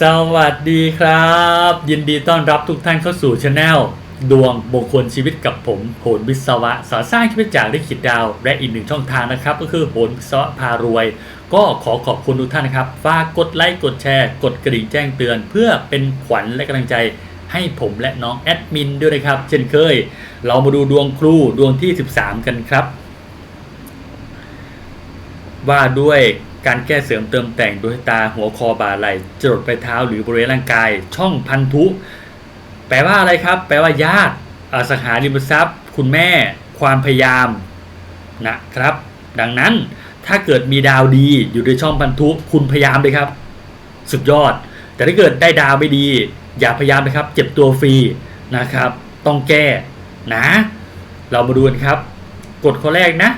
สวัสดีครับ ยินดีต้อนรับทุกท่านเข้าสู่ช anel ดวงมงคลชีวิตกับผมโหนวิศวะสอสร้างชีวิตจากลิขิตดาว และอีกหนึ่งช่องทางนะครับ ก็คือโหนวิศวะพารวย ก็ขอขอบคุณทุกท่านนะครับฝากกดไลค์กดแชร์ กดกระดิ่งแจ้งเตือน เพื่อเป็นขวัญและกำลังใจให้ผมและน้องแอดมินด้วยนะครับ เช่นเคย เรามาดูดวงครูดวงที่ 13 กันครับ ว่าด้วย การแก้เสริมเติมแต่งดวงตาหัวคอบ่าไหล่จรดไปเท้าหรือบริเวณร่างกาย ช่องพันธุ แปลว่าอะไรครับ แปลว่าญาติอสังหาริมทรัพย์ คุณแม่ ความพยายามนะครับ ดังนั้นถ้าเกิดมีดาวดีอยู่ในช่องพันธุคุณพยายามเลยครับ สุดยอด แต่ถ้าเกิดได้ดาวไม่ดี อย่าพยายามนะครับ เจ็บตัวฟรีนะครับ ต้องแก้นะ เรามาดูกันครับ กฎข้อแรกนะ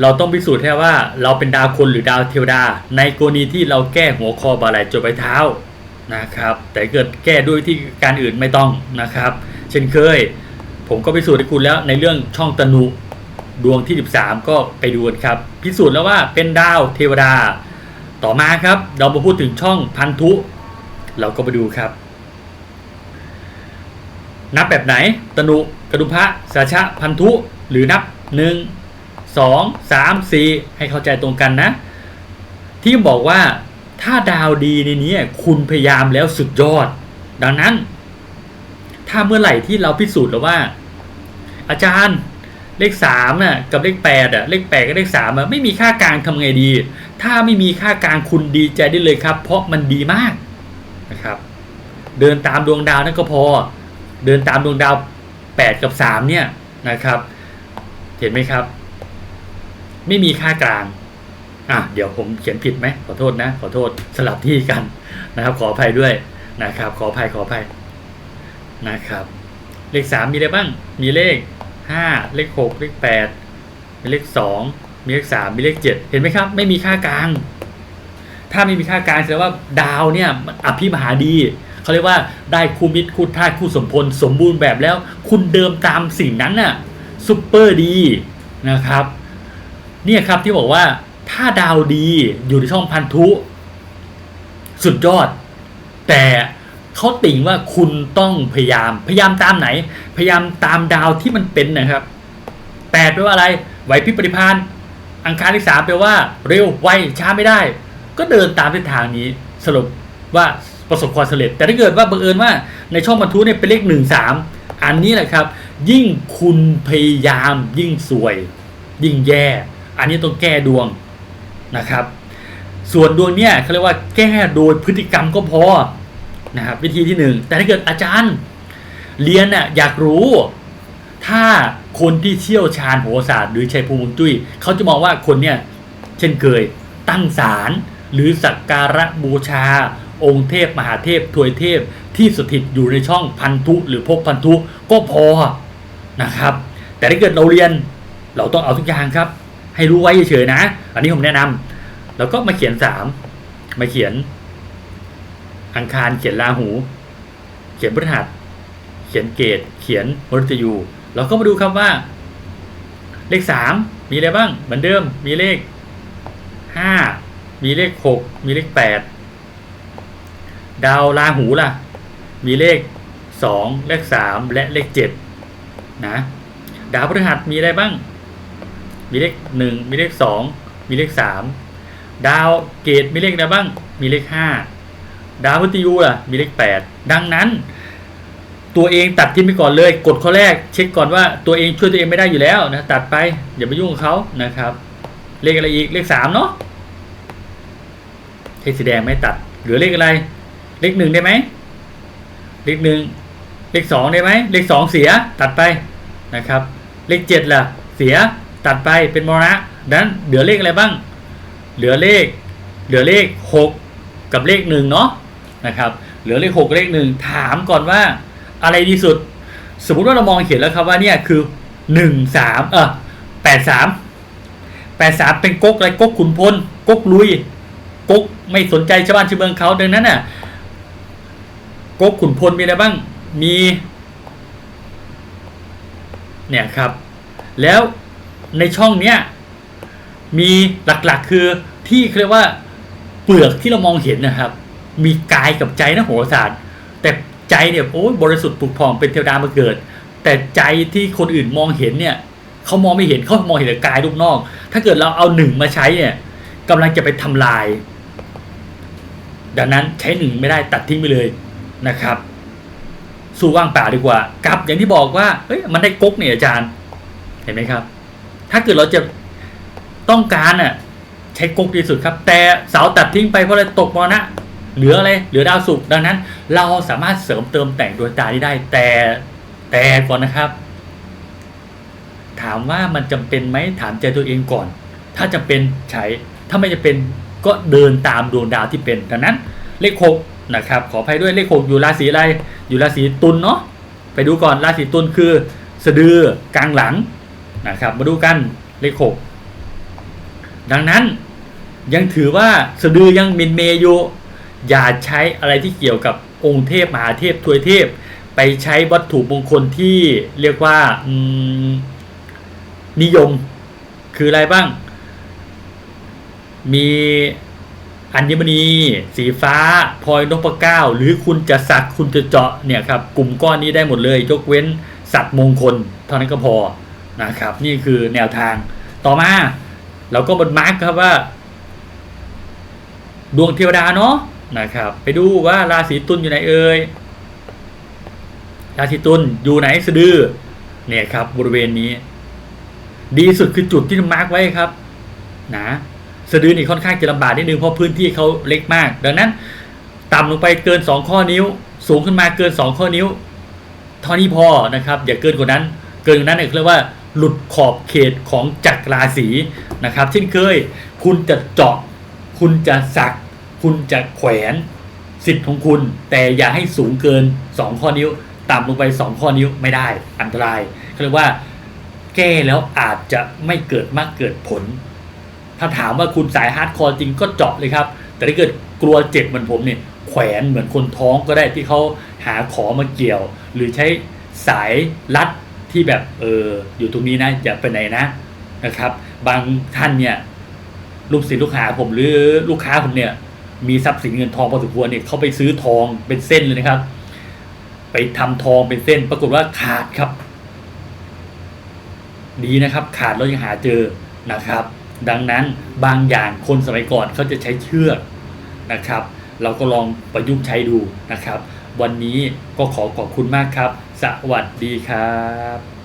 เราต้องพิสูจน์แค่ว่าเราเป็นดาวคนหรือดาวเทวดา ในกรณีที่เราแก้หัวคอบาไหลจนไปเท้านะครับ แต่เกิดแก้ด้วยที่การอื่นไม่ต้องนะครับ เช่นเคย ผมก็พิสูจน์ให้คุณแล้วในเรื่องช่องตนุดวงที่ 13 ก็ไปดูกันครับ พิสูจน์แล้วว่าเป็นดาวเทวดา ต่อมาครับเรามาพูดถึงช่องพันธุ เราก็ไปดูครับ นับแบบไหน ตนุกระดุมพระสาชะพันธุหรือนับหนึ่ง สองสามสี่ให้เข้าใจตรงกันนะ ที่บอกว่าถ้าดาวดีในนี้คุณพยายามแล้วสุดยอด ดังนั้น ถ้าเมื่อไหร่ที่เราพิสูจน์แล้วว่า อาจารย์เลขสามน่ะกับเลขแปดอะเลขแปดกับเลขสามอะไม่มีค่ากลางทำไงดี ถ้าไม่มีค่ากลางคุณดีใจได้เลยครับ เพราะมันดีมากนะครับ เดินตามดวงดาวนั่นก็พอ เดินตามดวงดาวแปดกับสามเนี่ยนะครับ เห็นไหมครับ ไม่มีค่ากลางอะเดี๋ยวผมเขียนผิดไหมขอโทษนะ ขอโทษสลับที่กันนะครับ ขออภัยด้วยนะครับ ขออภัยขออภัยนะครับ เลขสามมีอะไรบ้าง มีเลขห้าเลขหกเลขแปดมีเลขสองมีเลขสามมีเลขเจ็ดเห็นไหมครับ ไม่มีค่ากลาง ถ้าไม่มีค่ากลางแสดงว่าดาวเนี่ยอภิมหาดีเขาเรียกว่าได้คู่มิตรคู่ธาตุคู่สมพลสมบูรณ์แบบแล้ว คุณเดิมตามสิ่งนั้นน่ะซุปเปอร์ดีนะครับ เนี่ยครับที่บอกว่าถ้าดาวดีอยู่ในช่องพันธุ สุดยอด แต่เขาติ่งว่าคุณต้องพยายาม พยายามตามไหน พยายามตามดาวที่มันเป็นนะครับแปดแปลว่าอะไร ไหวพริบปฏิพานอังคารที่สามแปลว่า เร็วไวช้าไม่ได้ ก็เดินตามเส้นทางนี้สรุปว่าประสบความสำเร็จ แต่ถ้าเกิดว่าบังเอิญว่าในช่องบรรทุเนี่ยเป็นเลขหนึ่งสามอันนี้แหละครับ ยิ่งคุณพยายามยิ่งสวย ยิ่งแย่ อันนี้ต้องแก้ดวงนะครับ ส่วนดวงเนี่ยเขาเรียกว่าแก้โดยพฤติกรรมก็พอนะครับวิธีที่หนึ่งแต่ถ้าเกิดอาจารย์เรียนน่ะอยากรู้ ถ้าคนที่เชี่ยวชาญโหราศาสตร์ หรือชัยภูมิจุ้ยเขาจะมองว่าคนเนี่ยเช่นเคยตั้งศาลหรือสักการะบูชา องค์เทพมหาเทพทวยเทพที่สถิตอยู่ในช่องพันธุหรือภพพันธุก็พอนะครับ แต่ถ้าเกิดเราเรียนเราต้องเอาทุกอย่างครับ ให้รู้ไว้เฉยๆนะ อันนี้ผมแนะนำแล้วก็มาเขียนสามมาเขียน อังคารเขียนราหู เขียนพฤหัส เขียนเกตเขียนมฤตยูเราก็มาดูครับว่า เลขสามมีอะไรบ้าง เหมือนเดิมมีเลขห้ามีเลขหกมีเลขแปดดาวราหูล่ะ มีเลขสองเลขสามและเลขเจ็ดนะ ดาวพฤหัสมีอะไรบ้าง มีเลขหนึ่งมีเลขสองมีเลขสามดาวเกตมีเลขอะไรบ้าง มีเลขห้าดาวพฤติยูล่ะ มีเลขแปดดังนั้น ตัวเองตัดทิ้งไปก่อนเลย กดข้อแรก เช็คก่อนว่าตัวเองช่วยตัวเองไม่ได้อยู่แล้วนะตัดไปอย่าไปยุ่งกับเขานะครับ เลขอะไรอีกเลขสามเนาะเลขสีแดงไม่ตัดเหลือเลขอะไร เลขหนึ่งได้ไหมเลขหนึ่งเลขสองได้ไหมเลขสองเสียตัดไปนะครับ เลขเจ็ดล่ะ เสีย ตัดไปเป็นมรณะดังนั้นเหลือเลขอะไรบ้าง เหลือเลข เหลือเลขหกกับเลขหนึ่งเนาะนะครับ เหลือเลขหกเลขหนึ่งถามก่อนว่าอะไรดีสุด สมมุติว่าเรามองเห็นแล้วครับว่าเนี่ยคือหนึ่งสามเออแปดสามแปดสามเป็นก๊กอะไรก๊กขุนพลก๊กลุยก๊กไม่สนใจชาวบ้านชาวเมืองเขาดังนั้นน่ะก๊กขุนพลมีอะไรบ้างมีเนี่ยครับ แล้ว ในช่องเนี้ยมีหลักๆคือที่เขาเรียกว่าเปลือกที่เรามองเห็นนะครับ มีกายกับใจนะโหราศาสตร์ แต่ใจเนี่ยโอ้ยบริสุทธิ์ผุดผ่องเป็นเทวดามาเกิด แต่ใจที่คนอื่นมองเห็นเนี่ยเขามองไม่เห็นเขามองเห็นแต่กายรูปนอก ถ้าเกิดเราเอาหนึ่งมาใช้เนี่ยกำลังจะไปทำลาย ดังนั้นใช้หนึ่งไม่ได้ตัดทิ้งไปเลยนะครับ สู้ว่างเปล่าดีกว่ากับอย่างที่บอกว่าเอ้ยมันได้ก๊กเนี่ยอาจารย์ เห็นไหมครับ ถ้าเกิดเราจะต้องการอะใช้ก๊กดีสุดครับ แต่เสาตัดทิ้งไปเพราะอะไรตกมรณะเหลืออะไรเหลือดาวศุกร์ดังนั้น เราสามารถเสริมเติมแต่งดวงตานี้ได้ แต่แต่ก่อนนะครับ ถามว่ามันจำเป็นไหมถามใจตัวเองก่อน ถ้าจำเป็นใช้ถ้าไม่จะเป็นก็เดินตามดวงดาวที่เป็นดังนั้น เลขหกนะครับ ขออภัยด้วยเลขหกอยู่ราศีอะไร อยู่ราศีตุลเนาะไปดูก่อนราศีตุลคือ สะดือกลางหลัง นะครับ มาดูกันเลขหกดังนั้นยังถือว่าสะดือยังมินเมย์อยู่ อย่าใช้อะไรที่เกี่ยวกับองค์เทพมหาเทพทวยเทพ ไปใช้วัตถุมงคลที่เรียกว่านิยม คืออะไรบ้าง มีอัญมณี สีฟ้าพลอยนพเก้า หรือคุณจะสักคุณจะเจาะเนี่ยครับ กลุ่มก้อนนี้ได้หมดเลย ยกเว้นสัตว์มงคลเท่านั้นก็พอ นะครับ นี่คือแนวทางต่อมาเราก็บนมาร์กครับว่า ดวงเทวดาเนาะนะครับ ไปดูว่าราศีตุลอยู่ไหนเอ่ยราศีตุลอยู่ไหนสะดือเนี่ยครับ บริเวณนี้ ดีสุดคือจุดที่มาร์กไว้ครับนะสะดือนี่ค่อนข้างจะลำบากนิดนึงเพราะพื้นที่เขาเล็กมาก ดังนั้น ต่ำลงไปเกิน 2 ข้อนิ้ว สูงขึ้นมาเกิน 2 ข้อนิ้วเท่านี้พอนะครับ อย่าเกินกว่านั้น เกินกว่านั้นเนี่ยเรียกว่า หลุดขอบเขตของจักรราศีนะครับเช่นเคย คุณจะเจาะ คุณจะสัก คุณจะแขวนสิทธิ์ของคุณ แต่อย่าให้สูงเกิน 2 ข้อนิ้วต่ำลงไป 2 ข้อนิ้วไม่ได้อันตรายเขาเรียกว่าแก้แล้วอาจจะไม่เกิดมากเกิดผล ถ้าถามว่าคุณสายฮาร์ดคอร์จริงก็เจาะเลยครับ แต่ถ้าเกิดกลัวเจ็บเหมือนผมเนี่ยแขวนเหมือนคนท้องก็ได้ที่เขาหาขอมาเกี่ยว หรือใช้สายรัด ที่แบบเอออยู่ตรงนี้นะอย่าไปไหนนะนะครับ บางท่านเนี่ยลูกศิษย์ลูกหาผมหรือลูกค้าผมเนี่ย มีทรัพย์สินเงินทองพอสมควรเนี่ยเขาไปซื้อทองเป็นเส้นเลยนะครับ ไปทำทองเป็นเส้น ปรากฏว่าขาดครับ ดีนะครับ ขาดแล้วยังหาเจอนะครับ ดังนั้นบางอย่างคนสมัยก่อนเขาจะใช้เชือกนะครับ เราก็ลองประยุกต์ใช้ดูนะครับ วันนี้ก็ขอขอบคุณมากครับ สวัสดีครับ